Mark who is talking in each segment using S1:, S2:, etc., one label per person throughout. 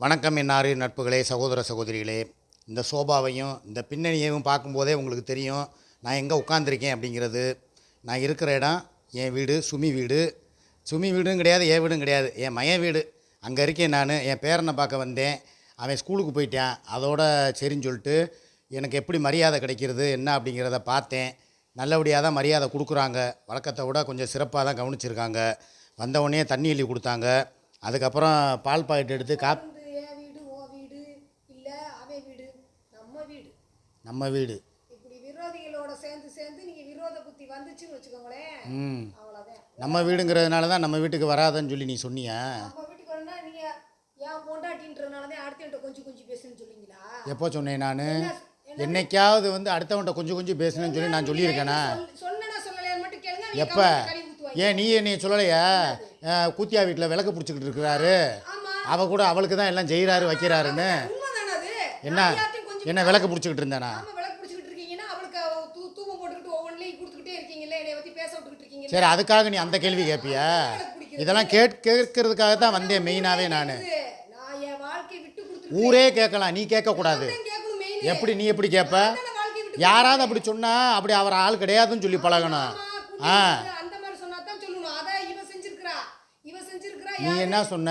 S1: வணக்கம் என்னாரு நட்புகளே சகோதர சகோதரிகளே. இந்த சோபாவையும் இந்த பின்னணியையும் பார்க்கும்போதே உங்களுக்கு தெரியும் நான் எங்கே உட்காந்துருக்கேன் அப்படிங்கிறது. நான் இருக்கிற இடம் என் வீடு சுமி வீடு. சுமி வீடும் கிடையாது என் வீடும் கிடையாது. என் மயன் வீடு. அங்கே இருக்கேன் நான். என் பேரனை பார்க்க வந்தேன். அவன் ஸ்கூலுக்கு போயிட்டான். அதோட சரின்னு சொல்லிட்டு எனக்கு எப்படி மரியாதை கிடைக்கிறது என்ன அப்படிங்கிறத பார்த்தேன். நல்லபடியாக தான் மரியாதை கொடுக்குறாங்க. வழக்கத்தை விட கொஞ்சம் சிறப்பாக தான் கவனிச்சிருக்காங்க. வந்தவுடனே தண்ணி எழுதி கொடுத்தாங்க. அதுக்கப்புறம் பால் பாக்கெட் எடுத்து காப்
S2: வந்து என் வீடு ஓ வீடு இல்ல அவன் வீடு நம்ம வீடு
S1: நம்ம வீடு
S2: இப்படி விரோதிகளோட சேர்ந்து சேர்ந்து நீங்க விரோத புத்தி வந்துச்சுன்னு வச்சுக்கோங்களேன்
S1: ம்.
S2: அவ்வளவுதான்.
S1: நம்ம வீடுங்கிறதுனால தான் நம்ம வீட்டுக்கு வராதன்னு சொல்லி நீ சொன்னியா?
S2: நம்ம
S1: எப்போ சொன்னேன் நான்? என்னைக்காவது வந்து அடுத்தவன்ட்ட கொஞ்சம் கொஞ்சம் பேசணும்னு சொல்லி நான் சொல்லியிருக்கேனா? எப்போ? ஏன் நீ என்னை சொல்லலையா? கூத்தியா வீட்டில் விளக்கு பிடிச்சிக்கிட்டு இருக்கிறாரு. அவ கூட அவளுக்கு தான் எல்லாம் செய்கிறாரு வைக்கிறாருன்னு. என்ன? என்ன விளக்கு பிடிச்சிக்கிட்டு இருந்தேனா?
S2: விளக்கு பிடிச்சிக்கிட்டு இருக்கீங்கன்னா அவளுக்கு அவ தூ தூபம் போட்டுக்கிட்டு ஒவ்வொன்றையும் கொடுத்துக்கிட்டே இருக்கீங்கல்ல என்னை பத்தி பேச விட்டுக்கிட்டு இருக்கீங்க
S1: சரி அதுக்காக நீ அந்த கேள்வி கேட்பியா இதெல்லாம் கேட் கேட்கறதுக்காக தான் வந்தேன் மெயினாகவே நான்.
S2: நான் என் வாழ்க்கையை விட்டு கொடுத்துட்டு
S1: ஊரே கேட்கலாம் நீ கேட்கக்கூடாது எப்படி நீ எப்படி கேட்ப? யாராவது அப்படி சொன்னா அப்படி அவர் ஆள் கிடையாதுன்னு சொல்லி பழகணும். ஆ. நீ என்ன சொன்ன?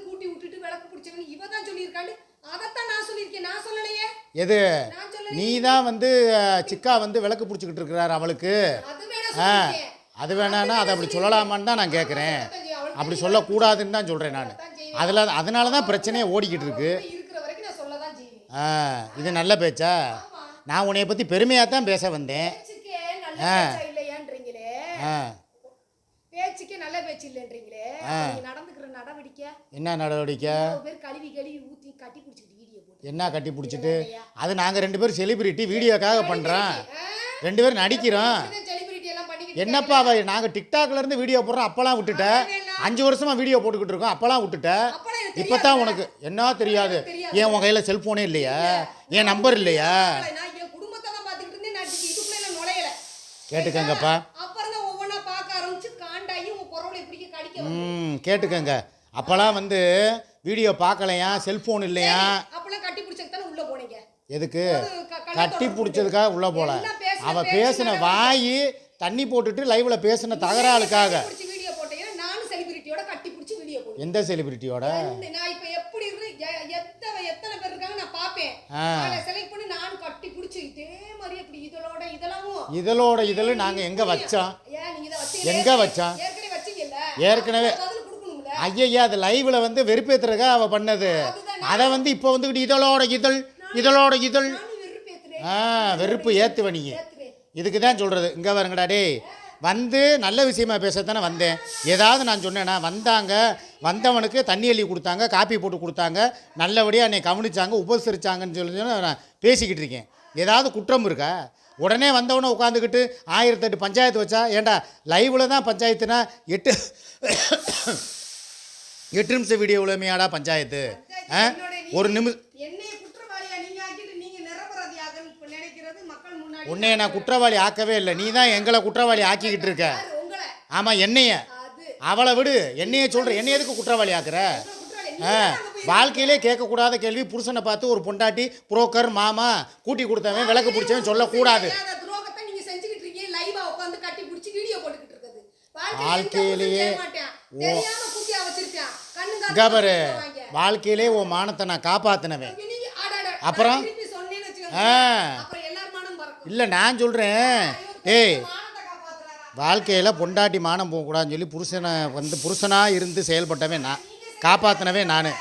S2: கூட்டி விட்டுட்டு விளக்கு பிடிச்சவன் இவ தான் சொல்லியிருக்காண்டு அதைத்தான் நான் சொல்லியிருக்கேன். நான் சொல்லலையே.
S1: எது? நீ தான் வந்து சிக்கா வந்து விளக்கு பிடிச்சிக்கிட்டு இருக்கிறார் அவளுக்கு. ஆ அது வேணான்னா அதை அப்படி சொல்லலாமான்னு தான் நான் கேட்குறேன் அப்படி சொல்லக்கூடாதுன்னு தான் சொல்கிறேன் நான். அதில் அதனால தான் பிரச்சனையே ஓடிக்கிட்டு இருக்கு. ஆ இது நல்ல பேச்சா? நான் உன்னைய பற்றி பெருமையாக தான் பேச வந்தேன். ஆ.
S2: பேச்சுக்கே நல்ல பேச்சு இல்லைன்றீங்களே? நடந்துக்கிற நடவடிக்கை?
S1: என்ன நடவடிக்கை
S2: இவ்வளவு பேர் கழுவி கழுவி ஊத்தி கட்டி பிடிச்சிக்கிட்டு வீடியோ போட்டு
S1: என்ன கட்டி பிடிச்சிட்டு? அது நாங்கள் ரெண்டு பேரும் செலிபிரிட்டி வீடியோக்காக பண்ணுறோம் ரெண்டு பேரும் நடிக்கிறோம். என்னப்பா அவ? நாங்கள் டிக்டாக்லேருந்து வீடியோ போடுறோம் அப்போலாம் விட்டுட்ட. அஞ்சு வருஷமாக வீடியோ போட்டுக்கிட்டு இருக்கோம் அப்போலாம் விட்டுட்ட. இப்போ தான் உனக்கு என்ன தெரியாது? ஏன் உன் கையில் செல்ஃபோனே இல்லையா? என் நம்பர் இல்லையா? கேட்டுக்கங்கப்பா. ம் கேட்டுக்கங்க. அப்போலாம் வந்து வீடியோ பார்க்கலையா? செல்ஃபோன் இல்லையா
S2: அப்பெல்லாம் கட்டி பிடிச்சதுக்கு தானே உள்ள போனீங்க
S1: எதுக்கு? கட்டி பிடிச்சதுக்காக உள்ள போல.
S2: எல்லாம் பேசுன.
S1: வாயி தண்ணி போட்டுட்டு லைவ்ல பேசின தகராளுக்காக எந்த செலிபிரிட்டியோட
S2: நான் இப்ப எப்படி இருக்கு எ- எத்தனை எத்தனை பேர் இருக்காங்க நான் பாப்பேன்
S1: ஆ.
S2: அதை செலக்ட் பண்ணி நானும் கட்டி பிடிச்சி இதே மாதிரி இப்படி இதழோட இதெல்லாமும்
S1: இதழோட இதழ் நாங்க எங்க வச்சோம்? எங்க வச்சோம்?
S2: ஏற்கனவே
S1: ஐயய்யா அது லைவ்ல வந்து வெறுப்பேத்துறதுக்காக அவ பண்ணது. அதை வந்து இப்போ வந்துக்கிட்டு இதழோட இதழ் இதழோட இதழ். ஆ வெறுப்பு
S2: ஏத்துறேன்
S1: இதுக்கு தான் சொல்கிறது இங்கே வருங்கடா டேய். வந்து நல்ல விஷயமா பேசத்தானே வந்தேன். ஏதாவது நான் சொன்னேனா வந்தாங்க. வந்தவனுக்கு தண்ணி அள்ளி கொடுத்தாங்க காப்பி போட்டு கொடுத்தாங்க. நல்லபடியாக என்னை கவனிச்சாங்க உபசரிச்சாங்கன்னு சொல்லி நான் பேசிக்கிட்டு இருக்கேன். ஏதாவது குற்றம் இருக்கா? உடனே வந்தவனை உட்காந்துக்கிட்டு ஆயிரத்தெட்டு பஞ்சாயத்து வச்சா ஏன்டா லைவில் தான் பஞ்சாயத்துனா எட்டு எட்டு நிமிஷம் வீடியோ உலமையாடா பஞ்சாயத்து? ஒரு நிமிஷம்
S2: என்னைய குற்றவாளியா நீங்க ஆக்கிட்டு நீங்க நிரபராதியாக இப்ப நினைக்கிறது மக்கள் முன்னாடி
S1: உன்னைய நான் குற்றவாளி ஆக்கவே இல்லை. நீ தான் எங்களை குற்றவாளி ஆக்கிக்கிட்டு இருக்க. ஆமாம் என்னைய. அவளை விடு. என்னைய சொல்ற. என்னைய எதுக்கு குற்றவாளி ஆக்குற? ஆ, வாழ்க்கையிலே கேட்கக்கூடாத கேள்வி புருஷனை பார்த்து ஒரு பொண்டாட்டி புரோக்கர் மாமா கூட்டி கொடுத்தவன் விளக்கு பிடிச்சவன் சொல்லக்கூடாது. வாழ்க்கையிலேயே
S2: தெரியாம குட்டியா வச்சிருக்கேன். கண்ணு
S1: இங்க பாரு. வாழ்க்கையிலே உன் மானத்தை நான் காப்பாத்தினவன். அப்புறம்? ஆ
S2: அப்புறம் எல்லார் மானம் பறக்கும்
S1: இல்லை நான் சொல்கிறேன் ஏய் வாழ்க்கையில் பொண்டாட்டி மானம் போகக்கூடாதுன்னு சொல்லி புருஷனை வந்து புருஷனாக இருந்து செயல்பட்டவன் நான். காப்பாற்றினவே நான்.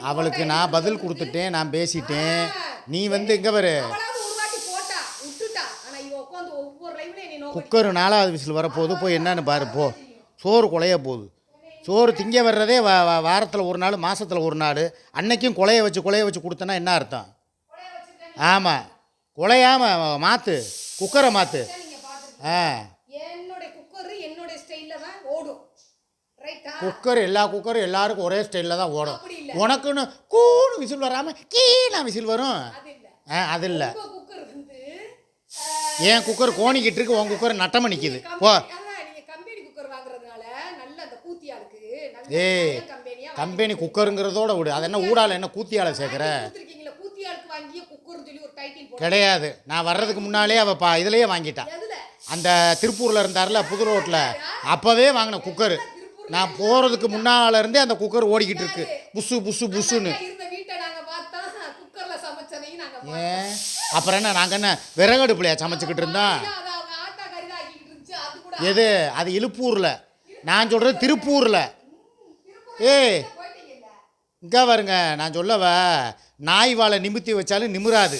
S1: அவளுக்கு நான் பதில் கொடுத்துட்டேன் நான் பேசிட்டேன். நீ வந்து
S2: என்னை நோக்க
S1: குக்கர் நாலாவது விசில் வரப்போகுது. போய் என்னன்னு பாரு போ. சோறு குலைய போகுது. சோறு திங்க வர்றதே வா வாரத்தில் ஒரு நாள் மாசத்துல ஒரு நாள். அன்னைக்கும் குலைய வச்சு குலைய வச்சு கொடுத்தனா என்ன அர்த்தம்? ஆமாம் குலையாம மாற்று குக்கரை மாற்று ஆ.
S2: குக்கர்
S1: எல்லா குக்கரும் எல்லாருக்கும் ஒரே ஸ்டைலில் தான் ஓடும். உனக்குன்னு கூணு விசில் வராமல் கீழே விசில் வரும்.
S2: அது இல்ல.
S1: ஆ அது இல்லை. என் குக்கர் கோணிக்கிட்டு இருக்கு உன் குக்கர் நட்டமாக நிற்கிது போ
S2: கம்பெனி- ஆஹா, நீங்க கம்பெனி குக்கர் வாங்குறதுனால நல்ல அந்த
S1: ஏய் கம்பெனி குக்கருங்கிறதோட விடு. அது என்ன ஊடால என்ன கூத்தியால சேர்க்குற? கிடையாது. நான் வர்றதுக்கு முன்னாலே அவள் பா இதுலேயே வாங்கிட்டான் அந்த திருப்பூரில் இருந்தார்ல புது ரோட்டில் அப்போவே வாங்கின குக்கர். நான் போகிறதுக்கு முன்னால இருந்தே அந்த குக்கர் ஓடிக்கிட்டு இருக்கு. புசு புசு புசுன்னு. ஏன் அப்புறம் என்ன நாங்கள் என்ன விறகடுப்புலையா சமைச்சுக்கிட்டு இருந்தோம் எது? அது இழுப்பூரில் நான் சொல்கிறது திருப்பூரில். ஏய் இங்கே வருங்க நான் சொல்லவ நாய் வாழை நிமித்தி வச்சாலும் நிமிராது.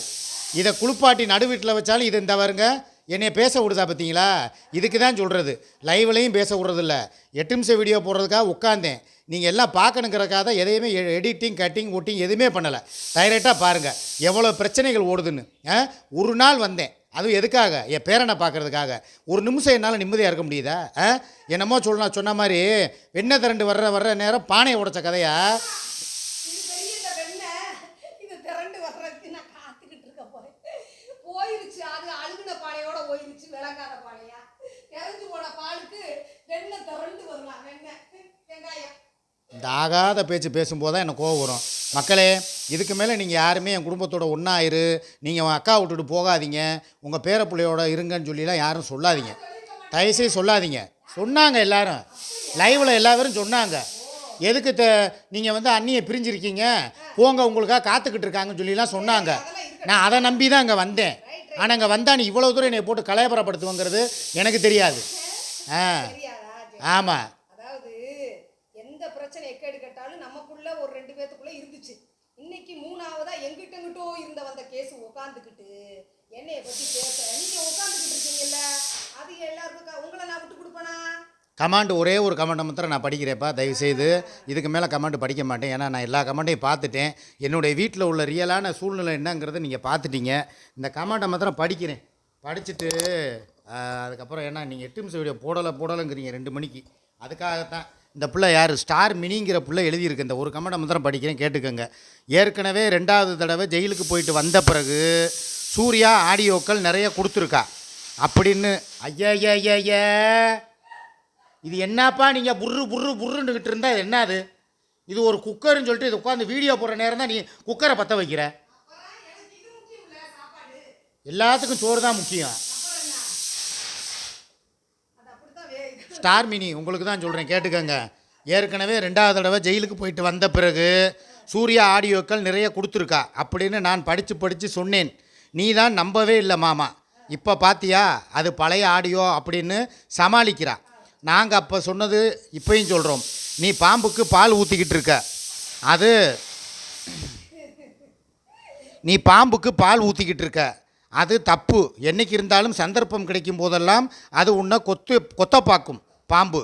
S1: இதை குளிப்பாட்டி நடுவீட்டில் வச்சாலும் இது இந்த வருங்க என்னைய பேச விடுதா பார்த்தீங்களா இதுக்கு தான் சொல்கிறது லைவ்லையும் பேச விடுறதில்ல. எட்டு நிமிஷம் வீடியோ போடுறதுக்காக உட்காந்தேன் நீங்கள் எல்லாம் பார்க்கணுங்கிறக்காக தான் எதையுமே எடிட்டிங் கட்டிங் ஒட்டிங் எதுவுமே பண்ணலை. டைரெக்டாக பாருங்கள் எவ்வளோ பிரச்சனைகள் ஓடுதுன்னு. ஆ? ஒரு நாள் வந்தேன். அதுவும் எதுக்காக? என் பேரனை பார்க்கறதுக்காக. ஒரு நிமிஷம் என்னால் நிம்மதியாக இருக்க முடியுதா? என்னமோ சொல்லலாம் சொன்ன மாதிரி வெண்ணெய் திரண்டு வர்ற வர்ற நேரம் பானையை உடைச்ச கதையா?
S2: இந்த
S1: ஆகாத பேச்சு பேசும்போது தான் எனக்கு கோவம் வரும். மக்களே இதுக்கு மேலே நீங்கள் யாருமே என் குடும்பத்தோட ஒன்றா இரு நீங்கள் உன் அக்கா விட்டுட்டு போகாதீங்க. உங்கள் பேர பிள்ளையோட இருங்கன்னு சொல்லிலாம் யாரும் சொல்லாதீங்க. தயவுசெய்து சொல்லாதீங்க. சொன்னாங்க எல்லாரும். லைவில் எல்லாரும் சொன்னாங்க. எதுக்கு த நீங்கள் வந்து அண்ணியை பிரிஞ்சிருக்கீங்க? போங்க உங்களுக்காக காத்துக்கிட்டு இருக்காங்கன்னு சொல்லிலாம் சொன்னாங்க. நான் அதை நம்பி தான் இங்கே வந்தேன். ஆனால் இங்கே வந்தா நீ இவ்வளோ தூரம் என்னை போட்டு கலையபரப்படுத்துவங்கிறது எனக்கு தெரியாது. ஆ. ஆமாம்
S2: ஒரு ரெண்டு பேத்துக்குள்ள இருந்துச்சு. இன்னைக்கு மூணாவதா எங்கிட்ட எங்கிட்டோ இருந்த வந்த கேஸ் உட்காந்துக்கிட்டு என்னைய பத்தி பேச. நீங்க உட்காந்துக்கிட்டு இருக்கீங்கல்ல அது எல்லாருக்கும் உங்களை நான் விட்டு கொடுப்பேனா?
S1: கமாண்ட் ஒரே ஒரு கமெண்ட் மாத்திரம் நான் படிக்கிறேன்ப்பா தயவுசெய்து. இதுக்கு மேலே கமெண்ட் படிக்க மாட்டேன். ஏன்னா நான் எல்லா கமெண்ட்டையும் பார்த்துட்டேன். என்னுடைய வீட்டில் உள்ள ரியலான சூழ்நிலை என்னங்கிறத நீங்கள் பார்த்துட்டீங்க. இந்த கமெண்ட்டை மாத்திரம் படிக்கிறேன். படிச்சுட்டு அதுக்கப்புறம் ஏன்னா நீங்கள் எட்டு நிமிஷம் வீடியோ போடலை போடலைங்கிறீங்க ரெண்டு மணிக்கு. அதுக்காகத்தான். இந்த பிள்ளை யார்? ஸ்டார் மினிங்கிற பிள்ளை எழுதியிருக்கு. இந்த ஒரு கமெண்ட் மாத்திரம் படிக்கிறேன் கேட்டுக்கோங்க. ஏற்கனவே ரெண்டாவது தடவை ஜெயிலுக்கு போயிட்டு வந்த பிறகு சூர்யா ஆடியோக்கள் நிறைய கொடுத்துருக்கா. அப்படின்னு ஐயா ஐயா இது என்னப்பா நீங்கள் புர்ரு புர்ரு புர்ருன்னுக்கிட்டு இருந்தால் இது என்னது இது ஒரு குக்கர்னு சொல்லிட்டு இது உட்காந்து வீடியோ போடுற நேரம் தான் நீ குக்கரை பற்ற வைக்கிற. எல்லாத்துக்கும் சோறு தான் முக்கியம்
S2: அது அப்படித்தான் வே
S1: ஸ்டார் மினி உங்களுக்கு தான் சொல்கிறேன் கேட்டுக்கோங்க. ஏற்கனவே ரெண்டாவது தடவை ஜெயிலுக்கு போயிட்டு வந்த பிறகு சூர்யா ஆடியோக்கள் நிறைய கொடுத்துருக்கா. அப்படின்னு நான் படித்து படித்து சொன்னேன். நீ தான் நம்பவே இல்லை மாமா. இப்போ பாத்தியா அது பழைய ஆடியோ அப்படின்னு சமாளிக்கிறா. நாங்கள் அப்போ சொன்னது இப்பையும் சொல்கிறோம் நீ பாம்புக்கு பால் ஊற்றிக்கிட்டு இருக்க. அது நீ பாம்புக்கு பால் ஊற்றிக்கிட்டு இருக்க. அது தப்பு. என்னைக்கு இருந்தாலும் சந்தர்ப்பம் கிடைக்கும் போதெல்லாம் அது உன்னை கொத்து கொத்த பார்க்கும் பாம்பு.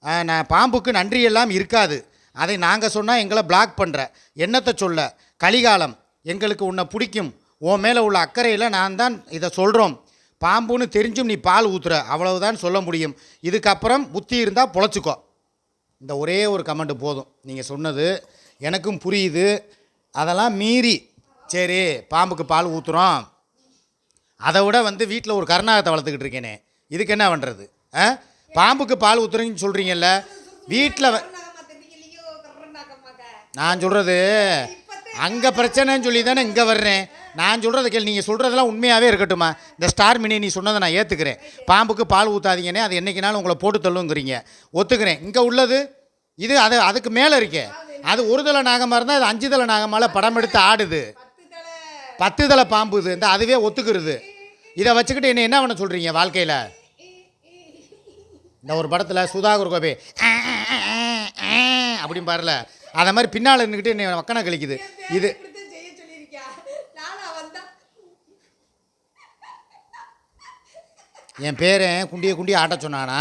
S1: நான் பாம்புக்கு நன்றியெல்லாம் இருக்காது. அதை நாங்கள் சொன்னால் எங்களை பிளாக் பண்ணுற என்னத்தை சொல்ல? கலிகாலம். எங்களுக்கு உன்னை பிடிக்கும். உன் மேலே உள்ள அக்கறையில் நான் தான் இதை சொல்கிறோம் பாம்புன்னு தெரிஞ்சும் நீ பால் ஊத்துற. அவ்வளவுதான் சொல்ல முடியும். இதுக்கப்புறம் புத்தி இருந்தால் பொழைச்சிக்கோ. இந்த ஒரே ஒரு கமெண்ட் போதும். நீங்கள் சொன்னது எனக்கும் புரியுது. அதெல்லாம் மீறி. சரி பாம்புக்கு பால் ஊற்றுறோம் அதை விட வந்து வீட்டில் ஒரு கருணாகத்தை வளர்த்துக்கிட்டு இருக்கேனே. இதுக்கு என்ன பண்ணுறது ஆ? பாம்புக்கு பால் ஊற்றுறீங்கன்னு சொல்கிறீங்கல்ல வீட்டில் நான் சொல்கிறது அங்கே பிரச்சனைன்னு சொல்லி தானே இங்கே வர்றேன். நான் சொல்கிறத கேள் நீங்கள் சொல்கிறதெல்லாம் உண்மையாகவே இருக்கட்டுமா இந்த ஸ்டார் மினி நீ சொன்னதை நான் ஏற்றுக்கிறேன் பாம்புக்கு பால் ஊற்றாதீங்கன்னே அது என்றைக்கினாலும் உங்களை போட்டு தள்ளுங்கிறீங்க. ஒத்துக்கிறேன். இங்கே உள்ளது இது அது அதுக்கு மேலே இருக்கே. அது ஒரு தலை நாகமாக இருந்தால் அது அஞ்சு தலை நாகமால படம் எடுத்து ஆடுது.
S2: பத்து தலை
S1: பத்து தலை பாம்பு இது இந்த அதுவே ஒத்துக்கிறது. இதை வச்சுக்கிட்டு என்ன என்ன பண்ண சொல்கிறீங்க வாழ்க்கையில்? இந்த ஒரு படத்தில் சுதாகர் கோபி அப்படின்னு பாருல. அதை மாதிரி பின்னால் இருந்துக்கிட்டு என்னை மக்கனை கழிக்குது. இது என் பேரன் குண்டியை குண்டியை ஆட்ட சொன்னானா.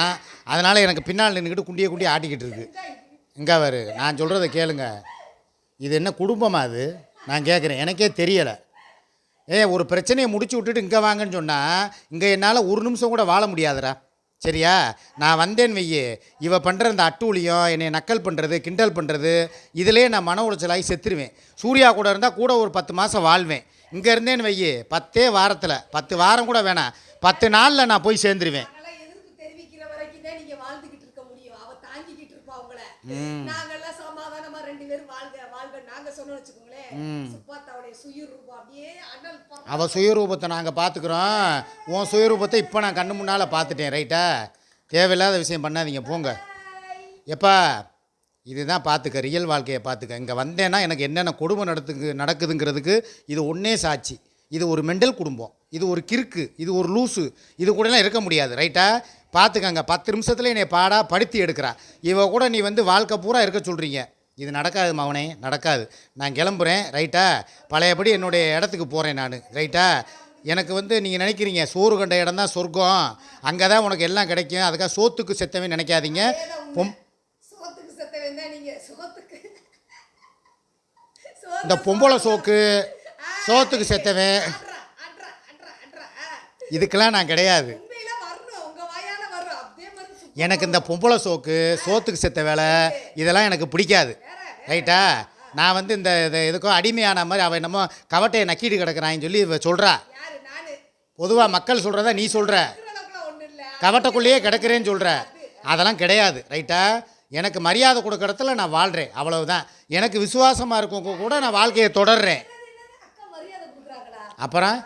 S1: அதனால் எனக்கு பின்னால் நின்றுக்கிட்டு குண்டியை குண்டியை ஆட்டிக்கிட்டு இருக்கு. இங்கே வரு நான் சொல்கிறத கேளுங்க. இது என்ன குடும்பமாக அது? நான் கேட்குறேன் எனக்கே தெரியலை. ஏ ஒரு பிரச்சனையை முடிச்சு விட்டுட்டு இங்கே வாங்கன்னு சொன்னால் இங்கே என்னால் ஒரு நிமிஷம் கூட வாழ முடியாதுடா. சரியா? நான் வந்தேன் வெய்யி இவ பண்ணுற இந்த அட்டூழியம் என்னை நக்கல் பண்ணுறது கிண்டல் பண்ணுறது இதிலே நான் மன உளைச்சலாகி செத்துருவேன். சூர்யா கூட இருந்தால் கூட ஒரு பத்து மாதம் வாழ்வேன். இங்கே இருந்தேன்னு வையி. பத்தே வாரத்தில் பத்து வாரம் கூட வேணாம். பத்து நாளில் நான் போய் சேர்ந்துருவேன்.
S2: நாங்கெல்லாம் ரெண்டு பேரும் வாழ்க வாழ்க. நாங்க சொன்னோம் வச்சுக்கோங்களேன் சுப்பாத்தாவுடைய சுயரூபம். அப்படியே பறக்க
S1: அவள் சுயரூபத்தை நாங்கள் பார்த்துக்குறோம் உன் சுயரூபத்தை இப்போ நான் கண்ணு முன்னால் பார்த்துட்டேன் ரைட்டா தேவையில்லாத விஷயம் பண்ணாதீங்க போங்க. எப்பா இதுதான் பார்த்துக்க ரியல் வாழ்க்கையை பார்த்துக்க இங்கே வந்தேன்னா எனக்கு என்னென்ன கொடுமை நடத்துக்கு நடக்குதுங்கிறதுக்கு இது ஒன்றே சாட்சி. இது ஒரு மெண்டல் குடும்பம். இது ஒரு கிறுக்கு. இது ஒரு லூசு. இது கூடலாம் இருக்க முடியாது ரைட்டா பார்த்துக்கங்க பத்து நிமிஷத்தில் என்னை பாடா படுத்தி எடுக்கிறா. இவ கூட நீ வந்து வாழ்க்கை பூரா இருக்க சொல்கிறீங்க இது நடக்காது மவனே நடக்காது. நான் கிளம்புறேன் ரைட்டா பழையபடி என்னுடைய இடத்துக்கு போகிறேன் நான் ரைட்டா எனக்கு வந்து நீங்கள் நினைக்கிறீங்க சோறு கண்ட இடம் தான் சொர்க்கம். அங்கே தான் உனக்கு எல்லாம் கிடைக்கும். அதுக்காக சோத்துக்கு செத்தவன் நினைக்காதீங்க. பொம் இந்த பொம்பளை சோக்கு சோத்துக்கு செத்தவன்.
S2: ஆ.
S1: இதுக்கெல்லாம் நான் கிடையாது. எனக்கு இந்த பொம்பளை சோக்கு சோத்துக்கு செத்த வேலை இதெல்லாம் எனக்கு பிடிக்காது. ரைட்டா? நான் வந்து இந்த இது எதுக்கோ அடிமையான மாதிரி அவன் என்னமோ கவட்டையை நக்கிட்டு கிடக்குறான்னு சொல்லி சொல்கிறா பொதுவாக மக்கள் சொல்கிறத நீ சொல்கிற கவட்டைக்குள்ளேயே கிடக்கிறேன்னு சொல்கிற அதெல்லாம் கிடையாது. ரைட்டா? எனக்கு மரியாதை கொடுக்குற இடத்துல நான் வாழ்கிறேன் அவ்வளவுதான். எனக்கு விசுவாசமாக இருக்கவங்க கூட நான் வாழ்க்கையை தொடர்றேன். அப்புறம்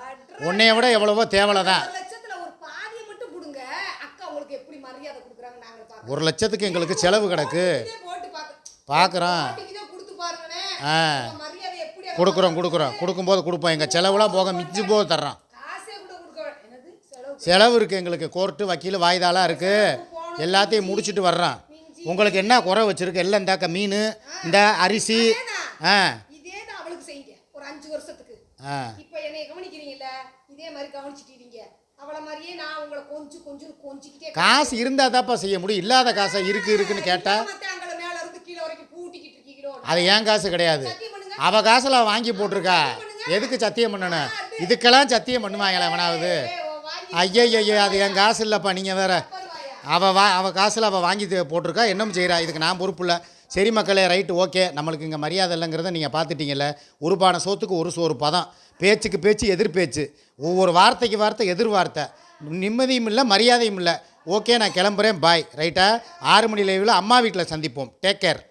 S1: உன்னைய விட எவ்வளவோ தேவலை தான்
S2: ஒரு லட்சத்துல ஒரு பாதியை மட்டும் கொடுங்க அக்கா உங்களுக்கு எப்படி மரியாதை கொடுக்குறாங்க நாங்க பார்க்கறோம்
S1: ஒரு லட்சத்துக்கு எங்களுக்கு செலவு கிடக்கு. பார்க்குறோம் ஆ. கொடுக்குறோம் கொடுக்குறோம். கொடுக்கும்போது கொடுப்போம். எங்கள் செலவுலாம் போக மிஞ்சி போக தர்றோம்.
S2: செலவு
S1: இருக்குது எங்களுக்கு. கோர்ட்டு வக்கீல் வாய்தாலாம் இருக்குது எல்லாத்தையும் முடிச்சுட்டு வர்றோம். உங்களுக்கு என்ன குறை வச்சுருக்கு? எல்லாம் இந்தாக்க மீன் இந்த அரிசி ஆ. ஆ.
S2: இப்போ என்னைய கவனிக்கிறீங்கல்ல? இதே மாதிரி கவனிச்சிட்டீங்க அவளை மாதிரியே நான் உங்களை கொஞ்சம் கொஞ்சம் கொஞ்சிக்கிட்டே
S1: காசு இருந்தால் தான்ப்பா செய்ய முடியும். இல்லாத காசை இருக்குது இருக்குன்னு கேட்டால்
S2: அங்களை மேல இருந்து கீழே வரைக்கும் பூட்டிக்கிட்டு இருக்கீங்களோ?
S1: அது ஏன் காசு கிடையாது? அவ காசில் அவ வாங்கி போட்டிருக்கா. எதுக்கு சத்தியம் பண்ணணும்? இதுக்கெல்லாம் சத்தியம் பண்ணுவாங்களா
S2: வாங்கி
S1: ஐயய்யோ அது என் காசு இல்லைப்பா நீங்கள் வேற. அவள் வா அவள் காசில் அவள் வாங்கி போட்டிருக்கா. என்னம் செய்கிறா இதுக்கு நான் பொறுப்பு இல்லை. சரி மக்களே ரைட்டு ஓகே நம்மளுக்கு இங்கே மரியாதை இல்லைங்கிறத நீங்கள் பார்த்துட்டீங்கல்ல. ஒரு பானை சோத்துக்கு ஒரு சோறு பதம். பேச்சுக்கு பேச்சு எதிர் பேச்சு ஒவ்வொரு வார்த்தைக்கு வார்த்தை எதிர் வார்த்தை நிம்மதியும் இல்லை மரியாதையும் இல்லை. ஓகே நான் கிளம்புறேன். பாய் ரைட்டா ஆறு மணி லைவில் அம்மா வீட்டில் சந்திப்போம். Take care